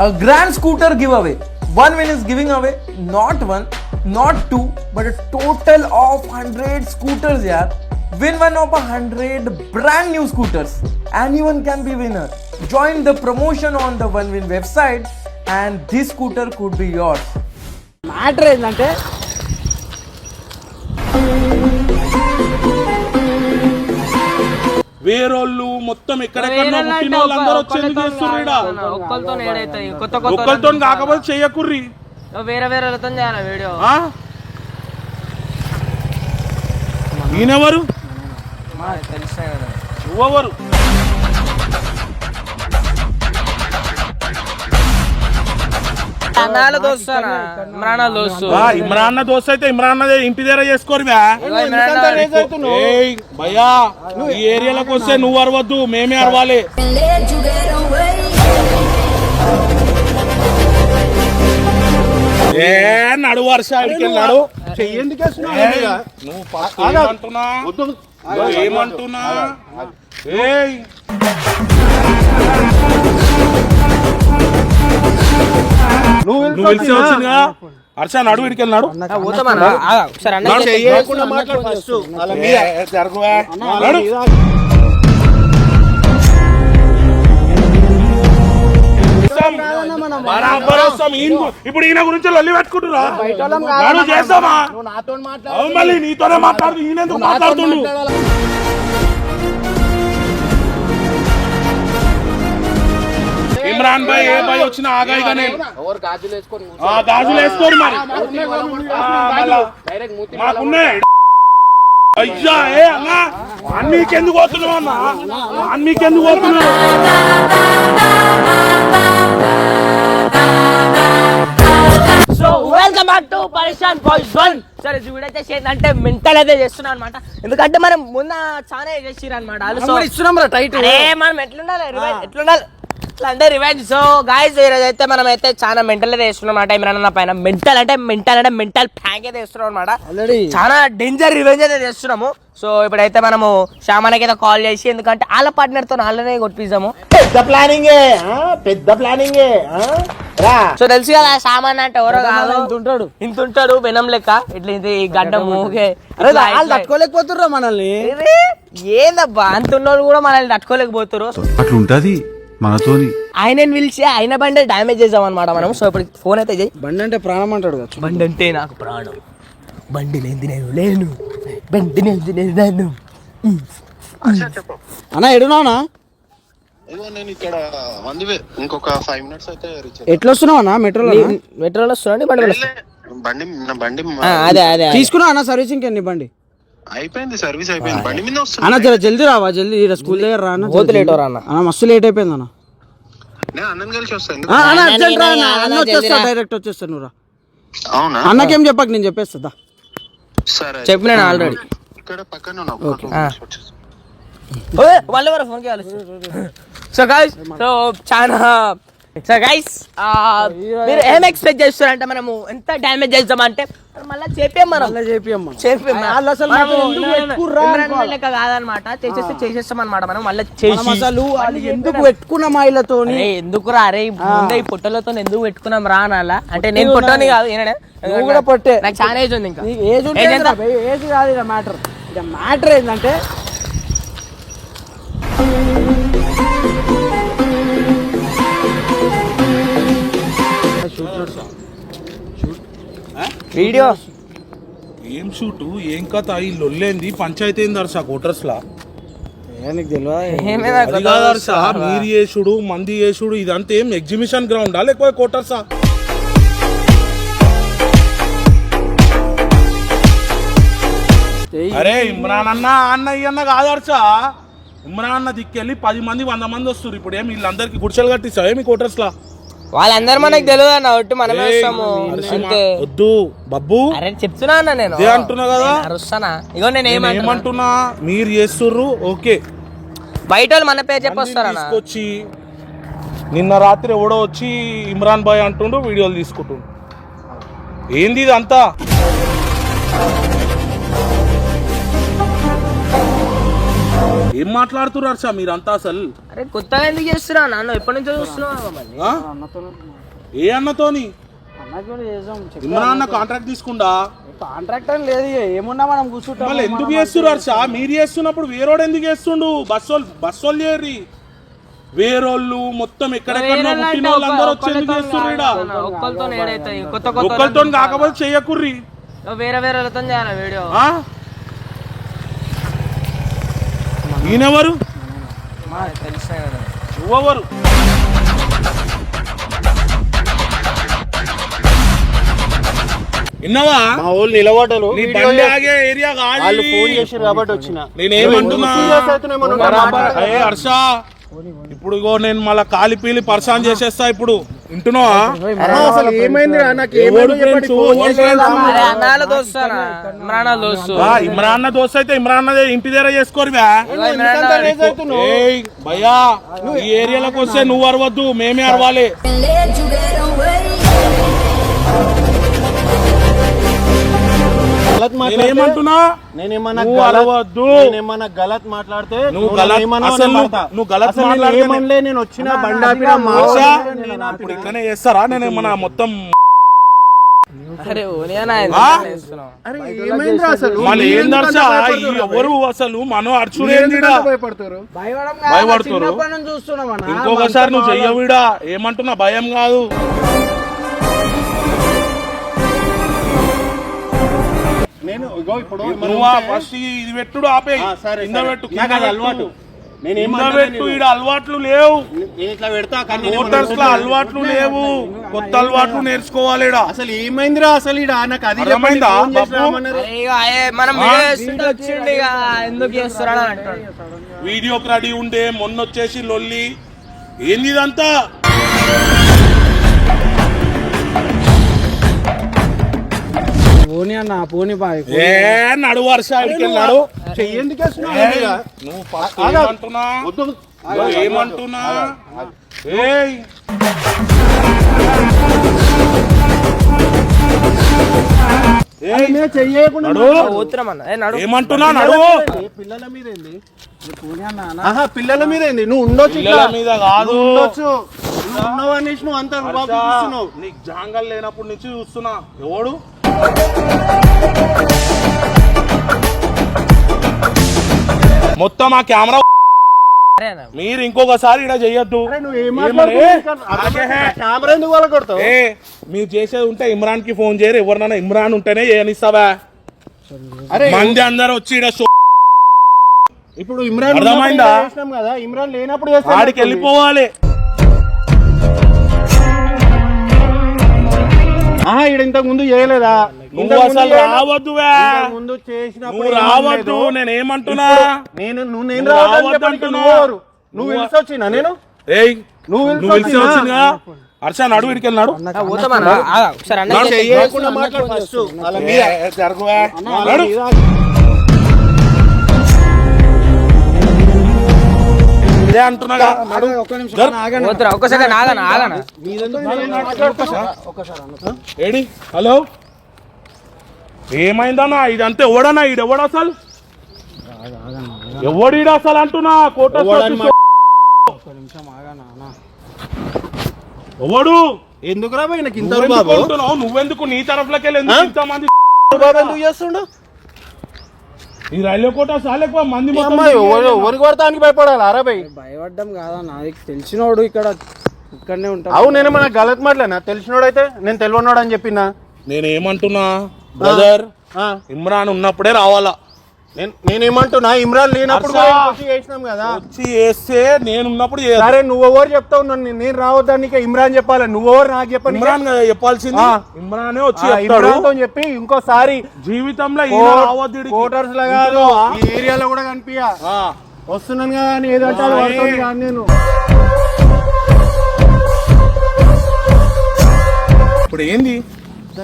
a grand scooter giveaway. One win is giving away not one, not two, but a total of 100 scooters. Yeah, win one of a 100 brand new scooters. Anyone can be winner. Join the promotion on the One Win website, and this scooter could be yours. Matter ఏంటంటే వేరోళ్ళు మొత్తం ఎక్కడెక్కడ పుట్టిన వాళ్ళందరూ వచ్చి ఎందుకు చేస్తుర్రు ఈడ? ఒక్కరితో కాకపోతే చెయ్యకుర్రి వేరే వేరే చేయాలి వీడియో? ఈయనెవరు? తెలుస్తాయి కదా. నువ్వెవరు? అన్నాల దోస్తానా ఇమ్రాన్ దోస్తు. ఆ, ఇమ్రాన్ దోస్త్ అయితే ఇమ్రాన్ ఇంటి దగ్గర చేసుకోరు భయ్యా ఈ ఏరియాలోకి వస్తే నువ్వు అరవద్దు మేమే అరవాలి. ఏ నడు వర్ష నడు నువ్వు ఏమంటున్నా? ఏయ్. నువ్వు వచ్చిందిగా? హర్ష నడు ఇడికి వెళ్ళినాడు ఇప్పుడు ఈయన గురించి లొల్లి చేస్తామా మళ్ళీ నీతోనే మాట్లాడుతూ ఈయన ఎందుకు మాట్లాడుతుండు? ఇమ్రాన్ భాయ్ ఏ భాయ్ వచ్చినా ఆగాయిగా నేను గాజులు వేసుకోరు మరి. మాకున్నాయి. అయ్యా ఏ అన్నా అన్నీకెందుకు పోతున్నావు అన్నా? అన్నీకెందుకు పోతున్నావు so welcome back to Pareshan boys one సరే వీడైతే ఏంటంటే మెంటల్ అయితే చేస్తున్నాం అనమాట ఎందుకంటే మనం మొన్న చాలా చేసిరు అనమాట సో ఇస్తున్నాం రా టైట్ అరే మనం ఎట్లుండాలి? ఎట్లుండాలి? ఇట్లా అంటే రివెంజ్ సో గాయస్ ఈరోజు అయితే మనం అయితే చాలా మెంటల్ అయితే చేస్తున్నాం అనమాట ఇమ్రాన్ అన్న పైన మెంటల్ అంటే మెంటల్ అంటే మెంటల్ ప్యాంక్ అయితే చేస్తున్నాం అనమాట చాలా డేంజర్ రివెంజ్ అయితే చేస్తున్నాము. సో ఇప్పుడైతే మనము శ్యామానికి అయితే కాల్ చేసి ఎందుకంటే వాళ్ళ పార్ట్నర్తో వాళ్ళనే కొట్టిద్దాము పెద్ద ప్లానింగ్ పెద్ద ప్లానింగ్ సో తెలుసు కదా సామాన్ అంటే ఎవరో కాదు. ఇంత ఉంటాడు. ఇంత ఉంటాడు వెనం లెక్క. ఇట్లా ఇది గడ్డము ఓకే అరే వాళ్ళు తట్టుకోలేకపోతుర్రా మనల్ని. ఏందబ్బా? అంత ఉన్నోళ్ళు కూడా మనల్ని తట్టుకోలేకపోతారు అట్లుంటది. మనతోని. ఆయనని పిలిచి ఆయన బండి డ్యామేజ్ చేద్దాం అనమాట మనం. సో ఇప్పుడు ఫోన్ అయితే చేయి బండి అంటే ప్రాణం అంటాడు కదా బండి అంటే నాకు ప్రాణం. బండి లేనిది నేను లేను. బండి లేనిది నేను లేను. అన్న ఎట్లా వస్తున్నావు అన్న? మెట్రోలో మెట్రోలో వస్తున్నాడు బండి. బండి అదే అదే. తీసుకున్నావు అన్న? సర్వీసింగ్ నీ బండి? అయిపోయింది సర్వీస్ అయిపోయింది. బండి మీద అన్న వస్తుంది జర జల్దీ రావా జల్దీ ఈడ స్కూల్ దగ్గర రా అన్న పోతు లేట్ రా అన్న. అన్న మస్తు లేట్ అయిపోయింది అన్న. నేను అన్నని కలిసి వస్తాను ఆ, అన్న అన్న, అర్జెంట్ రా అన్న అన్న, అన్న వచ్చేస్తా. డైరెక్ట్ వచ్చేస్తా నువ్వు రా. అవునా? అన్నకేం చెప్పక నేను చెప్పేస్తా సరే. చెప్పు నేను ఆల్రెడీ ఇక్కడ పక్కన ఉన్నావు వచ్చేసి. వాళ్ళు ఎవరు ఫోన్ చేయాలి సో గైస్ సో చాలా సో గైస్ మీరు ఏం ఎక్స్పెక్ట్ చేస్తారంటే మనము ఎంత డ్యామేజ్ చేద్దామంటే మళ్ళీ చెప్పాం మనం. అలా ఎందుకు కాదనమాట. చేసేస్తే చేసేస్తాం అనమాట మనం. మళ్ళీ చేసి అసలు ఎందుకు పెట్టుకున్నాం ఆయిలతోని అరే ఎందుకురా? అరే ముందే ఈ పొట్టలతో ఎందుకు పెట్టుకున్నాం రా అనాలా? అంటే నేను పొట్టని కాదు. నువ్వు కూడా పొట్టే. నాకు చాలా ఏజ్ ఉంది ఇంకా. ఏజ్ ఏజ్ కాదు మ్యాటర్ ఇక మ్యాటర్ ఏంటంటే వీడియో ఏం షూటు? ఏం కథ? ఈ లొల్లేంది. పంచాయతీ ఏంది హర్ష? కోటర్స్ లా అది కాదు మీరు చేసుడు మంది చేసుడు ఇదంతా ఏం ఎగ్జిబిషన్ గ్రౌండా లేకపోతే కోటర్సా? అరే ఇమ్రాన్ అన్న అన్న అన్న కాదు హర్ష. ఇమ్రాన్ అన్న దిక్కెళ్ళి పది మంది వంద మంది వస్తారు ఇప్పుడు ఏం వీళ్ళందరికి గుడిసెలు కట్టిస్తావే? మీ కోటర్స్ లా వాళ్ళందరూ మనకు తెలియదు అన్న ఒట్టి మనమే వస్తాము. అంతే. వద్దు బబ్బు. అరే చెప్తున్నా అన్న నేను. అదే అంటున్నా కదా. అరుస్తానా ఇగో నేను నేను ఏమంటున్నా? ఏమంటున్నా? మీరు చేస్తుర్రు? ఓకే. బయట వాళ్ళు మన పేరు చెప్పొస్తారన్న తీసుకొచ్చి నిన్న రాత్రి ఎవడో వచ్చి ఇమ్రాన్ బాయ్ అంటుండు వీడియోలు తీసుకుంటుండు. ఏంది ఇదంతా? ఏం మాట్లాడుతున్నారు హర్ష మీరంతా అసలు? అరే కొత్తగా ఎందుకు చేస్తున్నా? నాన్న ఎప్పటి నుంచో చూస్తున్నావు మమ్మల్ని ఆ? ఏ అన్నతోని? అన్నకి కూడా చేసాం చెప్పు. ఇమ్రాన్ అన్న కాంట్రాక్ట్ తీసుకుంటా కాంట్రాక్ట్ అని లేదు ఇక ఏమున్నా మనం కూర్చుంటాం మళ్ళీ ఎందుకు చేస్తున్నారు హర్ష మీరు చేస్తున్నప్పుడు వేరోడు ఎందుకు చేస్తుండు? బస్సోళ్ళు బస్సోళ్ళు చేయర్రి. వేరోళ్ళు మొత్తం ఎక్కడెక్కడ పుట్టిన వాళ్ళు అందరూ వచ్చి ఎందుకు చేస్తున్నారు ఈడ? ఒక్కరితో ఏడైతాయి కొత్త కొత్త ఒక్కరితో కాకపోతే చెయ్యకుర్రి వేరే వేరే వాళ్ళతో చేయాలి వీడియో? ఆ? ఈయనెవరు? తెలిసినాయి కదా. నువ్వెవరు? విన్నావా? మా వాళ్ళు నిలబడరు నీ బండి ఆగే ఏరియా వాళ్ళు ఫోన్ కాబట్టి వచ్చిన. నేనేమంటున్నా హర్ష. ఇప్పుడు నేను మళ్ళా కాలి పీలి పర్సాన్ చేసేస్తా ఇప్పుడు. వింటున్నావా? అసలు ఏమైంది నాకు ఎవడు friends? ఎవడు friends? అరే అన్నాల దోస్తానా ఇమ్రాన్ దోస్తు. ఆ, ఇమ్రాన్ అన్న దోస్త్ అయితే ఇమ్రాన్ అన్న ఇంటి దగ్గర చేసుకోరు బా ఏయ్ భయ్యా ఈ ఏరియాలోకి వస్తే నువ్వు అరవద్దు మేమే అరవాలి. గలత్ మాట్లాడితే నేనేమన్నా నువ్వు గలత్ అరవద్దు. నేనేమన్నా గలత్ మాట్లాడితే నువ్వు నన్ను గలత్- ఏమన్నావు అసలు నేను నువ్వు- గలత్ వచ్చిన బండి ఆపిన హర్ష, ఇప్పుడు ఇట్లనే చేస్తారా? నేను మన మొత్తం అరే? ఎవరు అసలు? మనం అర్చుడు భయపడుతురు. ఇంకొకసారి నువ్వు చెయ్యవిడా? ఏమంటున్నా? భయం కాదు. నేను ఇగో ఇప్పుడు నువ్వు ఫస్ట్ ఇది పెట్టుడు ఆపే. కింద. పెట్టు. అలవాటు. పెట్టు ఈడ అలవాట్లు లేవు. ఇట్లా పెడతా కానీ నేను మోటార్స్లో అలవాట్లు లేవు. కొత్త అలవాట్లు నేర్చుకోవాలి. అసలు ఏమైందిరా? అసలు ఈడ నాకు అది అంటాడు. వీడియోకి రెడీ ఉండే మొన్న వచ్చేసి లొల్లి. ఏంది ఇదంతా? పోనీ అన్న పోనీ బాయ్ ఏ నడు వర్ష ఇక్కడికి నడు. చెయ్యి ఎందుకు వేస్తున్నావు ఏయ్, ఇక? నువ్వు ఫస్ట్ ఆగు. ఏమంటున్నా? వద్దు. నువ్వు ఏమంటున్నా? ఏయ్. ఏయ్, నేను చెయ్యకుండా నడు. పోతున్నాం అన్న ఏ నడు. ఏమంటున్నా? నడు. ఏ పిల్లల మీద ఏంది? ఆహా పిల్లల మీద ఏంది? నువ్వు ఉండొచ్చు. మీద కాదు. నువ్వు ఉండొచ్చు. నువ్వు ఉన్నావు అనేసి నువ్వు అంత నీకు జాంగల్ లేనప్పటి నుంచి చూస్తున్నా. ఎవడు? మొత్తం ఆ కెమెరా మీరు ఇంకొకసారి ఇక్కడ చెయ్యొద్దు మీరు చేసేది ఉంటే ఇమ్రాన్కి ఫోన్ చేయరు ఎవరినైనా ఇమ్రాన్ ఉంటేనే చేయనిస్తావా? అరే మంది అందరు వచ్చి ఇప్పుడు ఇమ్రాన్ అర్థమైందా? ఇమ్రాన్ లేనప్పుడు ఆడికి వెళ్ళిపోవాలి. ఈడ ఇంతకు ముందు చేయలేదా? నువ్వు అసలు ఇంతకు ముందు నువ్వు ఏమనలేదు. రావద్దు. నేను ఏమంటున్నా? నేను నువ్వు నేను రావద్దు చెప్పడానికి అంటున్నా. నువ్వు పిలిచి వచ్చినా నేను? ఏయ్ నువ్వు నువ్వు పిలిచి వచ్చినా? వచ్చిందిగా హర్ష నడు. ఇడికి నడు. పోతామన్నా ఆగా, ఒకసారి అన్న నువ్వు చేయకుండా మాట్లాడు ఇదే అంటున్నాగా. ఆగనా ఆగనా ఏడి? హలో? ఏమైందన్నా? ఇదంతా ఎవడన్నా? ఈడు ఎవడు అసలు? ఎవడు ఈడు అసలు అంటున్నా? కోట ఎవడు ఎందుకురా నాకు ఇంత నువ్వెందుకు బాబు అంటున్నావు? నువ్వెందుకు నీ తరఫులకి వెళ్ళి ఎందుకు? ఇంతమంది బాబు ఎందుకు చేస్తుండు? ఈ రైల్వే కోట చాలా ఎక్కువ మంది ఎవరికి కొడతానికి భయపడాలి అరా భయ్? భయపడ్డం కాదన్న నీకు తెలిసినోడు ఇక్కడ ఇక్కడనే ఉంటాడు. అవును నేను మన గలత్ మాటలేనా తెలిసినోడైతే నేను తెలియనోడు అని చెప్పినా నేను ఏమంటున్నా బ్రదర్ ఇమ్రాన్ ఉన్నప్పుడే రావాలా. నేను నేనేమంటున్నా ఇమ్రాన్ లేనప్పుడు. కూడా వచ్చి చేసినాం కదా? వచ్చి వేస్తే నేను ఉన్నప్పుడు చేయాలి సరే నువ్వెవరు చెప్తావు? నన్ను నేను రావద్దానికి ఇమ్రాన్ చెప్పాలి. నువ్వెవరు నాకు చెప్పని? ఇమ్రాన్ కదా చెప్పాల్సింది. ఆ. ఇమ్రానే వచ్చి చెప్తాడు. ఇమ్రాన్తో చెప్పి ఇంకోసారి జీవితంలో రావద్దు ఈడికి. కోటర్స్లో కాదు ఈ ఏరియాలో కూడా కనిపించా ఆ. వస్తున్నాను కదా అని పడుతుంది కానీ నేను. ఇప్పుడు ఏంది?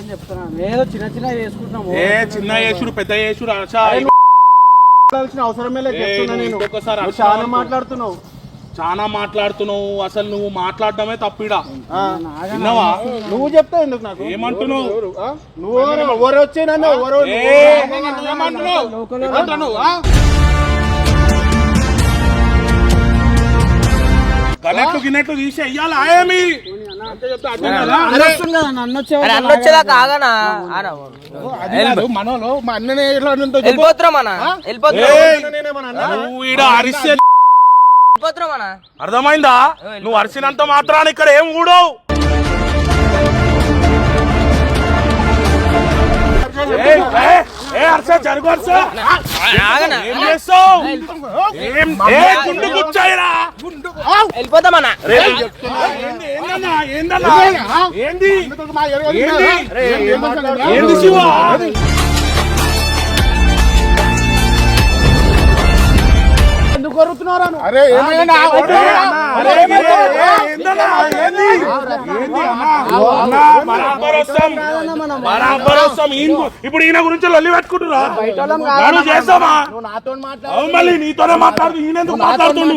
చెప్తున్నా. ఏదో చిన్న చిన్న చేసుకుంటున్నాము. ఏ చిన్న యేసుడు పెద్ద యేసుడు ఆశ. మాట్లాడాల్సిన అవసరమే లేదు చాలా మాట్లాడుతున్నావు. చాలా మాట్లాడుతున్నావు అసలు నువ్వు మాట్లాడడమే తప్పిడా? విన్నావా? నువ్వు చెప్తావు ఎందుకు నాకు? ఏమంటున్నావు? నువ్వు ఎవరు? వచ్చేనన్నా ఎవరు గనెట్లు గిన్నెట్లు తీసి అయ్యాలి ఆయమి ఆగనా. మనోళ్ళు మా అన్ననే ఎట్లా. వెళ్ళిపోతున్నాం అన్న? వెళ్ళిపోతున్నాం అర్థమైందా? నువ్వు అరిసినంత మాత్రాన ఇక్కడ ఏం ఊడవు? ఏయ్, ఏంది? శివ? ఎందుకు కొరుతున్నారా? అరే ఏమైనా ఇప్పుడు ఈయన గురించి లొల్లి పెట్టుకుంటురా నడు చేస్తామా నువ్వు నాతో మాట్లాడు అవును మళ్ళీ నీతోనే మాట్లాడుతూ ఈయన ఎందుకు మాట్లాడుతుండు?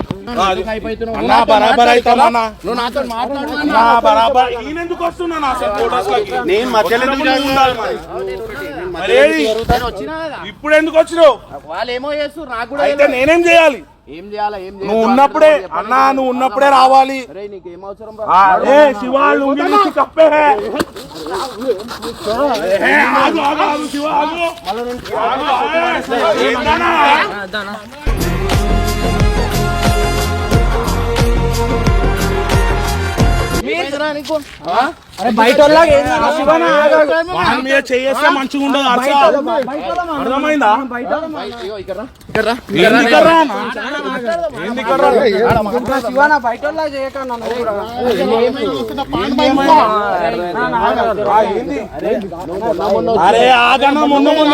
అన్నా బరాబర్ అవుతాం అన్నా? నువ్వు నాతో మాట్లాడు అన్నా బరాబర్. ఈయన ఎందుకు వస్తున్నాను అసలు ఫోటోస్ లకి? నేను మధ్యలో ఎందుకు ఉండాలి మరి. మరి. ఏది? వచ్చినా కదా. ఇప్పుడు ఎందుకు వచ్చినావు? వాళ్ళు ఏమో చేస్తారు నాకు కూడా అయితే నేనేం చేయాలి? ఏం చేయాలా ఏం చేయాలి? నువ్వు ఉన్నప్పుడే అన్నా నువ్వు ఉన్నప్పుడే రావాలి. నీకు ఏం అవసరం ఆ, ఏ శివ లుంగి నుంచి కప్పే. ఏ, ఆగు, ఆగు, ఆగు, శివ, ఆగు. ఆగు, అరే బయట చేయేస్తే మంచిగా ఉండదు అర్థమైందా? శివనా బయట? అరే ఆగన్న మొన్న మొన్న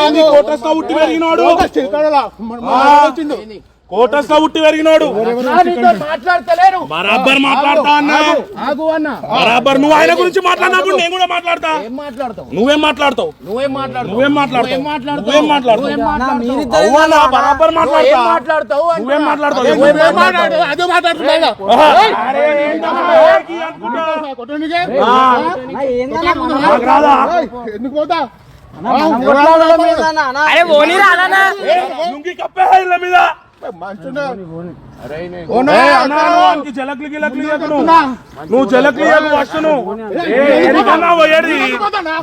లో ఉట్టి పెరిగినోడు. కోటస్లో ఉట్టి పెరిగినోడు బరాబర్ మాట్లాడతా అన్నా. బరాబర్ నువ్వు ఆయన గురించి మాట్లాడినప్పుడు నేను కూడా మాట్లాడతా. ఏం మాట్లాడతావు? నువ్వేం మాట్లాడతావు? నువ్వేం మాట్లాడతావు? నువ్వేం మాట్లాడతావు? నువ్వేం మాట్లాడతావు? బరాబర్ మాట్లాడతా. మాట్లాడతావు నువ్వేం మాట్లాడతావు? నువ్వేం మాట్లాడతావు? అదే మాట్లాడుతున్నా ఆహా. అరే ఏంటమ్మా, ఏకి అనుకుంటా? ఆ, అన్న, ఏందన్నా మనం నాకు రాదా? ఎందుకు పోతా? అరే ఓనిరా అన్న. ఏ, లుంగి కప్పే ఇళ్ళ మీద. జలక్లు గిలక్లు నువ్వు. నువ్వు జలక్లు పోయేది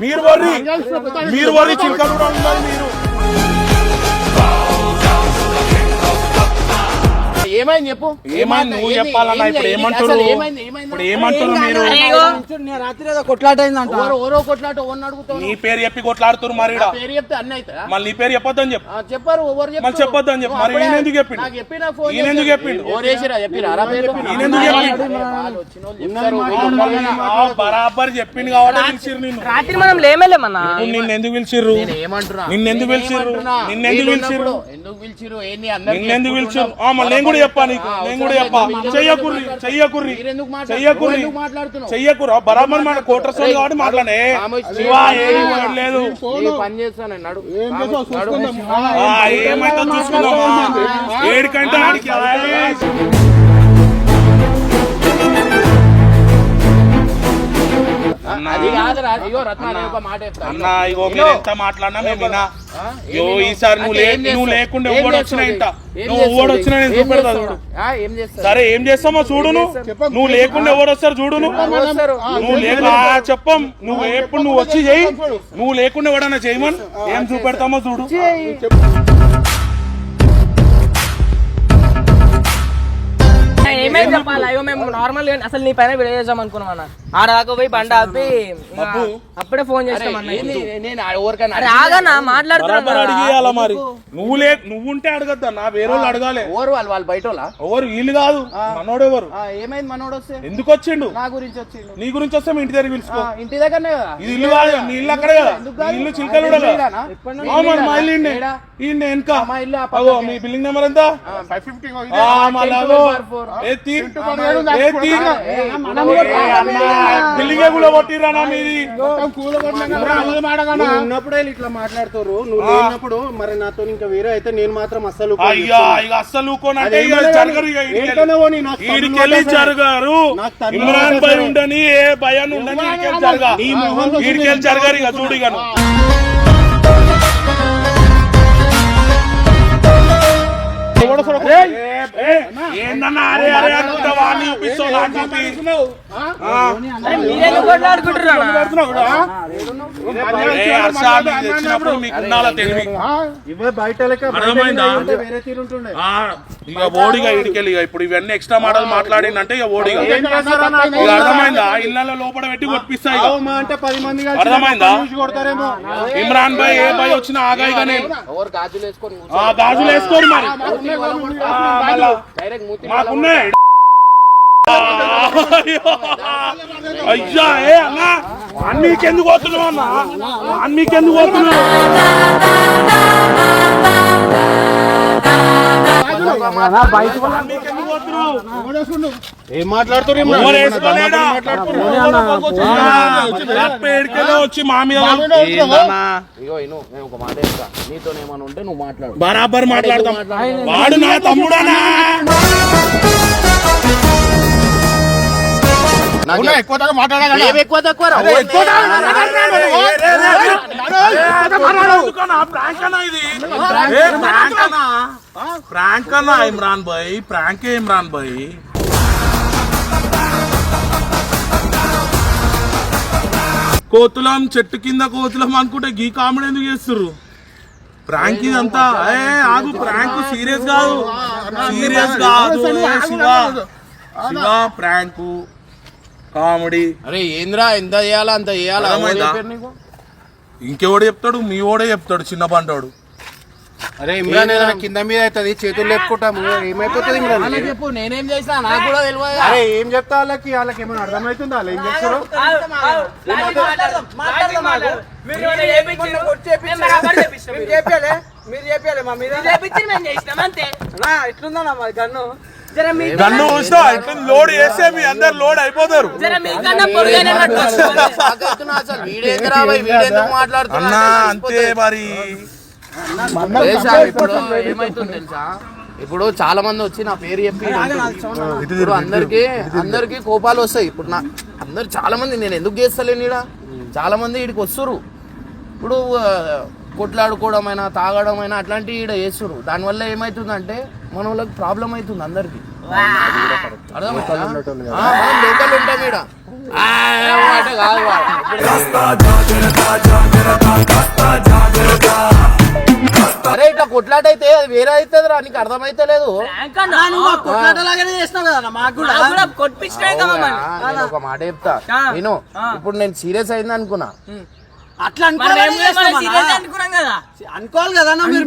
మీరు వర్రి మీరు వర్రి చిలకలు కూడా ఉన్నారు మీరు. ఏమైంది చెప్పు? ఏమైంది? నువ్వు చెప్పాలన్నా ఇప్పుడు ఏమంటారు? అసలు ఏమైంది ఏమైంది? ఇప్పుడు ఏమంటారు మీరు? నేను రాత్రి ఏదో కొట్లాట అయిందంట ఓరో కొట్లాట అడుగుతావు నీ పేరు చెప్పి కొట్లాడుతున్నారు మరి. పేరు చెప్తే అన్ని అవుతుందా మళ్ళీ నీ పేరు చెప్పొద్దని చెప్పు. ఆ, చెప్పారు ఎవరు మళ్ళీ? చెప్పొద్దని చెప్పు. మరి అప్పుడే ఈయన ఎందుకు చెప్పిండు? నాకు చెప్పిన ఫోన్ ఈయన ఎందుకు. చెప్పిండు? ఎవరు చేసిరా చెప్పిరా? రా పేరు ఎందుకు చెప్పిండు? బరాబర్ చెప్పింది కాబట్టి పిలిచిర్రు నిన్ను. రాత్రి మనం లేమేలేమన్నా? నువ్వు నిన్ను ఎందుకు పిలిచిర్రు? నేను ఏమంటున్నా? నిన్నెందుకు పిలిచిర్రు? నిన్నెందుకు వీళ్ళు పిలిచిర్రు? ఎందుకు పిలిచిర్రు? ఏంది అందరికీ నిన్నెందుకు పిలిచారు చెప్పుకుంటున్నావు. ఆ, మళ్ళీ నేను కూడా చెప్పా నీకు నేను కూడా చెప్పా చెయ్యకుర్రి చెయ్యకుర్రి చెయ్యకుర్రి? చెయ్యకుర్రా. బరాబర్ మన కోటర్స్ కాబట్టి మాట్లాడే. శివ ఏది లేదు పని ఏమైతే చూసుకుందామా ఆడికి ఆయ్. అది కాదురా ఇగో రత్న నేను ఒక మాట చెప్తా అన్న ఇగో. మీరు ఎంత మాట్లాడినా మేము వినా. యో ఈసారి నువ్వు లే- నువ్వు లేకుండా ఎవడు వచ్చినా ఇంట? నువ్వు ఎవడు వచ్చినా నేను చూపెడతా చూడు. సరే ఏం చేస్తామో చూడు నువ్వు నువ్వు లేకుండా ఎవరు వస్తారు చూడు నువ్వు లేక చెప్పం. నువ్వు ఎప్పుడు నువ్వు వచ్చి చెయ్యి నువ్వు లేకుండా ఎవడన్నా చేయమని ఏం చూపెడతామో చూడు. ఏమేం చెప్పాలి? అయ్యో మేము నార్మల్గా అసలు నీ పైన వీడియో చేద్దాం అనుకున్నాం అన్న. ఆడ దాకా పోయి బండ ఆపి అప్పుడే ఫోన్ చేస్తాం అన్న. మాట్లాడుతున్నా అడిగేయాల మరి? నువ్వు లే నువ్వు ఉంటే అడగద్దా? నా వేరే వాళ్ళు అడగాలి. ఎవరు వాళ్ళు? వాళ్ళు బయట వాళ్ళ? ఎవరు? వీళ్ళు కాదు. మనోడు ఎవరు? ఏమైంది మనోడు వస్తే? ఎందుకు వచ్చిండు? నా గురించి వచ్చిండు. నీ గురించి వస్తే మీ ఇంటి దగ్గర పిలుచుకో. ఆ, ఇంటి దగ్గరనే కదా? ఇది ఇల్లు కాదు నీ ఇల్లు అక్కడే కదా? ఇల్లు చిలకలు మరి మా ఇల్లు. ఏడా? ఈయన్నే వెనక. మా ఇల్లు. మీ బిల్డింగ్ నెంబర్ ఎంత? ఫైవ్ ఫిఫ్టీ కూడా కొట్టిరానా మీది? నువ్వు ఉన్నప్పుడే ఇట్లా మాట్లాడుతారు నువ్వు లేనప్పుడు మరి నాతో ఇంకా వేరే అయితే నేను మాత్రం అస్సలు అస్సలు జరగరు ఇమ్రాన్ భాయ్. ఉండని ఏ భయాన్ని ఉండని జరగారు ఇక తెచ్చినప్పుడు మీకు ఉండాలా తెలివి? అర్థమైందా? ఇక ఓడిగా ఇడికెళ్ళి ఇప్పుడు ఇవన్నీ ఎక్స్ట్రా మోడల్ మాట్లాడిందంటే ఇక ఓడిగా. ఇక అర్థమైందా? ఇళ్ళలో లోపల పెట్టి కొట్టిస్తా ఇక. ఆవు మా అంటే పది మంది కలిసి అర్థమైందా? ఇమ్రాన్ భాయ్ ఏ భాయ్ వచ్చినా ఎవరు గాజులు వేసుకొని ఆ గాజులు వేసుకోరు మరి. మాకున్నాయి అయ్యో. అయ్యా ఏ అన్నా? అన్నీకెందుకు పోతున్నావు అన్నా? అన్నీకెందుకు అన్నీకెందుకు పోతున్నావు ఏం ఏడికెళ్ళో వచ్చి మా మీద ఏందన్నా? ఇగో ఇను నేను ఒక మాట చెప్తా. నీతో ఏమైనా ఉంటే నువ్వు మాట్లాడు. బరాబర్ మాట్లాడతాం. వాడు నా తమ్ముడనా? ఎక్కువ దాకా మాట్లాడాలి ఏం ఎక్కువ తక్కువ రా? ప్రాంక్ అన్నా ఇది ఏ, ప్రాంక్ అన్నా ప్రాంక్ అన్నా ఇమ్రాన్ భాయ్ ప్రాంకే ఇమ్రాన్ భాయ్ కోతులం చెట్టు కింద కోతులం అనుకుంటే గీ కామెడీ ఎందుకు చేస్తుర్రు ప్రాంక్ ఇదంతా ఏ ఆగు ప్రాంక్ సీరియస్ కాదు సీరియస్ కాదు శివ శివ ప్రాంక్ కామెడీ. అరే ఏంద్రా ఎంత చేయాలా అంత చేయాలా? ఇంకెవడు చెప్తాడు? మీ ఓడే చెప్తాడు చిన్న పంటోడు అరే ఇమ్రాన్ ఏదైనా కింద మీద అవుతుంది చేతులు లేపుకుంటాము ఏమైపోతుంది ఇమ్రాన్? అలా చెప్పు నేనేం చేసినా నాకు కూడా తెలియదు? అరే ఏం చెప్తా వాళ్ళకి? వాళ్ళకి ఏమైనా అర్థమవుతుందా? వాళ్ళు ఏం చేస్తారు మీరు చెప్పాలి మా మీద. మీరు చేపించిర్రు, మేము చేసినాం ఇట్లా లోడ్ చేస్తే మీ అందరు లోడ్ అయిపోతారు అన్నా అంతే మరి. ఇప్పుడు ఏమైతుంది తెలుసా? ఇప్పుడు చాలా మంది వచ్చి నా పేరు చెప్పి ఇప్పుడు అందరికి అందరికి కోపాలు వస్తాయి. ఇప్పుడు నా అందరు చాలా మంది నేను ఎందుకు చేస్తలేను ఈడ? చాలా మంది ఈడికి వస్తురు ఇప్పుడు కొట్లాడుకోవడమైనా తాగడమైనా అట్లాంటివి ఈడ చేస్తురు దానివల్ల ఏమవుతుందంటే మన వాళ్ళకి ప్రాబ్లం అవుతుంది అందరికి. లోకల్ ఉంటాం. అరే ఇట్లా కొట్లాట అయితే అది వేరే అవుతుంది రా నీకు అర్థమైతే లేదు. ఒక మాట చెప్తా. నేను ఇప్పుడు నేను సీరియస్ అయింది అనుకున్నా అట్లా అనుకోవాలి కదా. మీరు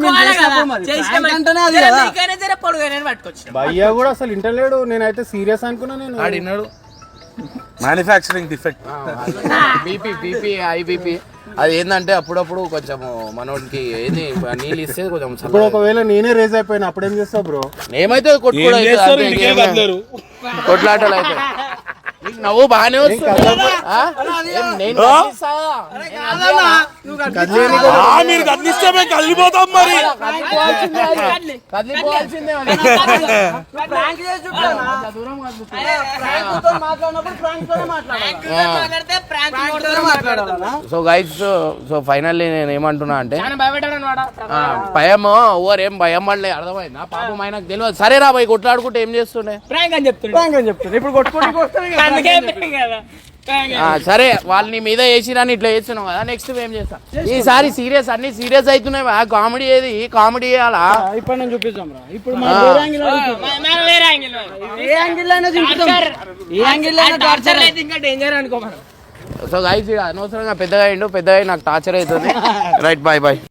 భయ్యా కూడా అసలు ఇంటలేడు నేనైతే సీరియస్ అనుకున్నా నేను. ఆడినాడు manufacturing defect BP BP I BP అది ఏంటంటే అప్పుడప్పుడు కొంచెం మనోడికి ఏంది నీళ్ళు ఇస్తే కొంచెం ఇప్పుడు ఒకవేళ నేనే రేజ్ అయిపోయినా అప్పుడేం చేస్తావు బ్రో ఏమైతే కొట్టుకోవడం కొట్లాటలు అయితే. నవ్వు? ఆ, మీరు కదిలిస్తే మేము కదిలిపోతాం మరి. మాట్లాడినప్పుడు సో గైస్ సో ఫైనల్లీ నేను ఏమంటున్నా అంటే భయం ఓవర్ ఏం భయం పడలే అర్థమైందా? పాపం ఆయనకు తెలియదు. సరే రా పోయి కొట్లాడుకుంటే ఏం చేస్తుండే? సరే వాళ్ళని మీద వేసిరని ఇట్లా చేస్తున్నావు కదా నెక్స్ట్ ఏం చేస్తా ఈసారి సీరియస్ అన్ని సీరియస్ అవుతున్నాయి కామెడీ ఏది? కామెడీ చేయాలా? ఇప్పుడు నేను చూపిస్తాం రా. ఇప్పుడు ఏ యాంగిల్ అయినా దింపుతాం ఏ యాంగిల్ అయినా టార్చర్ అయితే ఇంకా డేంజర్ అనుకో మనం. సో గైస్ అనవసరంగా పెద్దగా అయిండు పెద్దగా నాకు టార్చర్ అవుతుంది. Right bye bye